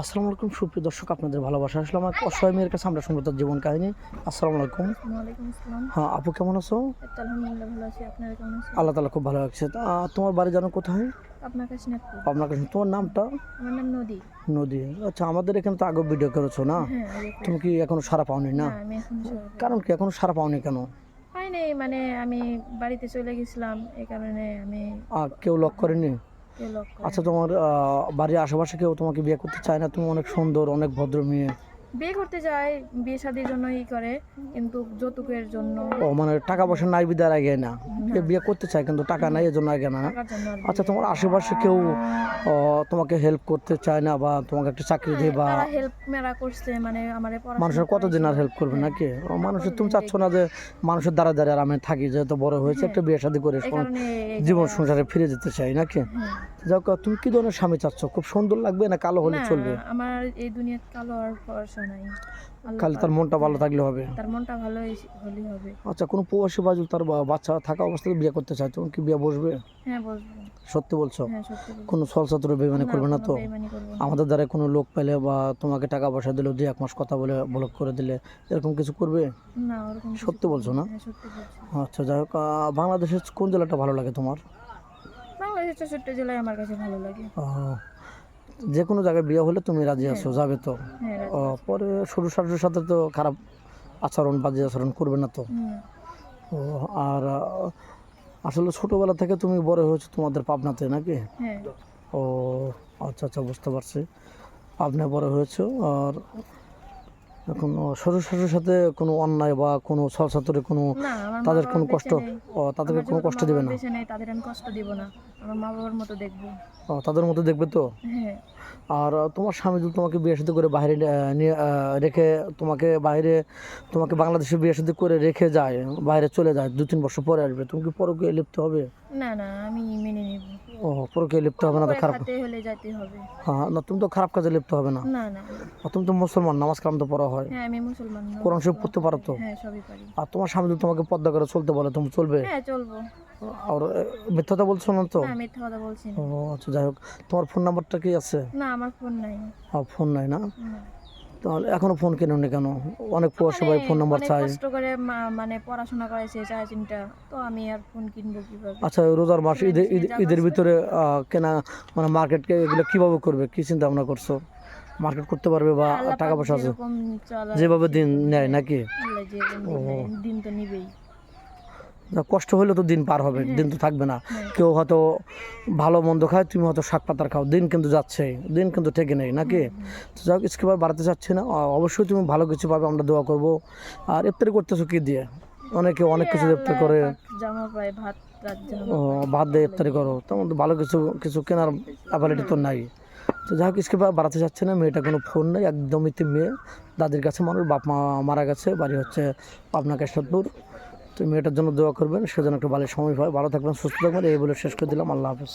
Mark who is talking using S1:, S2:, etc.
S1: আসসালামু আলাইকুম সুপ্রিয় দর্শক আপনাদের ভালোবাসা। আসলাম আমার অসহায় মেয়ের কাছে আমরা শুনব তার জীবন কাহিনী। আসসালামু আলাইকুম। হ্যাঁ আপু কেমন আছো? আল্লাহ তালা খুব ভালো লাগছে তোমার বাড়ি জানো কোথায়?
S2: আপনার কাছে
S1: আপনার কাছে তোমার নামটা?
S2: নদী।
S1: নদী। আচ্ছা আমাদের এখানে তো আগে ভিডিও করেছ না?
S2: হ্যাঁ
S1: তুমি কি এখনও সারা পাওনি না? কারণ কি এখনও সারা পাওনি কেন?
S2: হয় মানে আমি বাড়িতে চলে গেছিলাম এই কারণে আমি
S1: কেউ লক করেনি? আচ্ছা তোমার বাড়ির আশেপাশে কেউ তোমাকে বিয়ে করতে চায় না? তুমি অনেক সুন্দর অনেক ভদ্র মেয়ে।
S2: বিয়ে করতে যায় বিয়ে শাদির জন্য ই করে কিন্তু যৌতুকের জন্য।
S1: ও মানে টাকা পয়সা নাই বিদার আগে না? বিয়ে করতে চায় কিন্তু টাকা নাই এজন্য আগে না
S2: জন্য আর
S1: আচ্ছা তোমার আশেপাশে কেউ তোমাকে হেল্প করতে চায় না বা তোমাকে একটা চাকরি দিয়ে বা
S2: হেল্প মেরা করছে মানে আমার
S1: মানুষের কতদিন আর হেল্প করবে নাকি? মানুষের তুমি চাচ্ছ না যে মানুষের দ্বারা দ্বারা আর আমি থাকি যেহেতু বড় হয়েছে একটা বিয়ে শাদী করে জীবন সংসারে ফিরে যেতে চাই নাকি?
S2: হ্যাঁ।
S1: যাও তুমি কি ধরনের স্বামী চাচ্ছ? খুব সুন্দর লাগবে না কালো হলে চলবে?
S2: আমার এই দুনিয়ার কালো আর ভরসা নাই।
S1: খালি তার মনটা ভালো থাকলে হবে।
S2: তার মনটা ভালো হলেই হবে।
S1: আচ্ছা কোনো প্রবাসী বাজু তার বাচ্চা থাকা অবস্থায় বিয়ে করতে চায় কি বিয়ে বসবে?
S2: হ্যাঁ
S1: সত্যি বলছো?
S2: হ্যাঁ সত্যি বলছি।
S1: কোনো সলসাতুর বেমানি করবে না
S2: কোনো
S1: তো?
S2: বেইমানি করব না।
S1: আমাদের দ্বারা কোনো লোক পেলে বা তোমাকে টাকা পয়সা দিলে দুই এক মাস কথা বলে ব্লক করে দিলে এরকম কিছু করবে?
S2: না ওরকম কিছু
S1: সত্যি বলছো না?
S2: হ্যাঁ সত্যি বলছি।
S1: আচ্ছা যাই হোক আহ, বাংলাদেশের কোন জেলাটা ভালো লাগে তোমার?
S2: বাংলাদেশের চৌষট্টি জেলায় আমার কাছে ভালো লাগে।
S1: আহ, যে কোনো জায়গায় বিয়ে হলে তুমি রাজি আছো যাবে তো?
S2: হ্যাঁ রাজি।
S1: আহ, পরে সরু শাশুর সাথে তো খারাপ আচরণ বাজে আচরণ করবে না তো?
S2: হুম,
S1: ও, আর আসলে ছোটবেলা থেকে তুমি বড় হয়েছো তোমাদের পাবনাতে নাকি?
S2: হ্যাঁ।
S1: ও আচ্ছা আচ্ছা বুঝতে পারছি। পাবনায় বড় হয়েছো আর এখন শ্বশুর শাশুর সাথে কোনো অন্যায় বা কোনো সলসাতুরে কোনো তাদের কোনো কষ্ট? তাদেরকে কোনো কষ্ট দেবে না?
S2: তাদের আমি কষ্ট দিব না। আমার মা বাবার মতো দেখব।
S1: ও, তাদের মতো দেখবে তো?
S2: হ্যাঁ।
S1: আর তোমার স্বামী যদি তোমাকে বিয়ে সাথে করে বাইরে নিয়ে রেখে তোমাকে বাইরে তোমাকে বাংলাদেশে বিয়ে সাথে করে রেখে যায় বাইরে চলে যায় দু তিন বছর পরে আসবে তুমি কি পরকে লিপ্ত হবে?
S2: না না আমি মেনে নেব।
S1: ও পরকে লিপ্ত হবে না তো খারাপ
S2: হলে যেতে হবে।
S1: হ্যাঁ না তুমি তো খারাপ কাজে লিপ্ত হবে না।
S2: না না।
S1: তুমি তো মুসলমান নামাজ কালাম তো পড়া হয়।
S2: হ্যাঁ আমি মুসলমান।
S1: কোরআন শরীফ পড়তে পারো তো?
S2: হ্যাঁ সবই পারি।
S1: আর তোমার স্বামী যদি তোমাকে পদ্মা করে চলতে বলে তুমি চলবে?
S2: হ্যাঁ চলবো।
S1: আর মিথ্যাটা বলছো না তো?
S2: না মিথ্যা কথা বলছি না।
S1: ও আচ্ছা যাই হোক। তোমার ফোন নাম্বারটা কি আছে?
S2: না আমার ফোন নাই।
S1: ফোন নাই না। তাহলে এখনও ফোন কেন? নি কেন অনেক প্রবাসী ভাই ফোন নাম্বার চাই
S2: কষ্ট করে মানে পড়াশোনা করেছে চার চিন্তা তো আমি আর ফোন কিনবো কীভাবে?
S1: আচ্ছা রোজার মাস ঈদের ঈদের ভিতরে কেনা মানে মার্কেট এগুলো কীভাবে করবে? কি চিন্তা ভাবনা করছ? মার্কেট করতে পারবে বা টাকা পয়সা আছে? যেভাবে দিন নেয় নাকি?
S2: দিন তো নিবেই।
S1: কষ্ট হলে তো দিন পার হবে দিন তো থাকবে না।
S2: হ্যাঁ।
S1: কেউ হয়তো ভালো মন্দ খায় তুমি হয়তো শাক পাতার খাও দিন কিন্তু যাচ্ছে দিন কিন্তু ঠেকে নেই নাকি? তো যাই হোক স্কিপার বাড়াতে চাচ্ছি না অবশ্যই তুমি ভালো কিছু পাবে আমরা দোয়া করব। আর ইফতারি করতেছো কি দিয়ে? অনেকে অনেক কিছু ইফতারি করে।
S2: ভাত
S1: ও, ভাত দিয়ে ইফতারি করো। তেমন তো ভালো কিছু কিছু কেনার অ্যাবিলিটি তো নাই। তো যাই হোক স্কিপার বাড়াতে চাচ্ছে না মেয়েটা কোনো ফোন নেই একদমই তো মেয়ে। দাদির কাছে মানুষ বাপ মা মারা গেছে বাড়ি হচ্ছে পাবনা কেশবপুর। তো মেয়েটার জন্য দোয়া করবেন, সেজন্য একটু ভালো সময় হয় ভালো থাকবেন, সুস্থ থাকবেন, এই বলে শেষ করে দিলাম, আল্লাহ হাফেজ।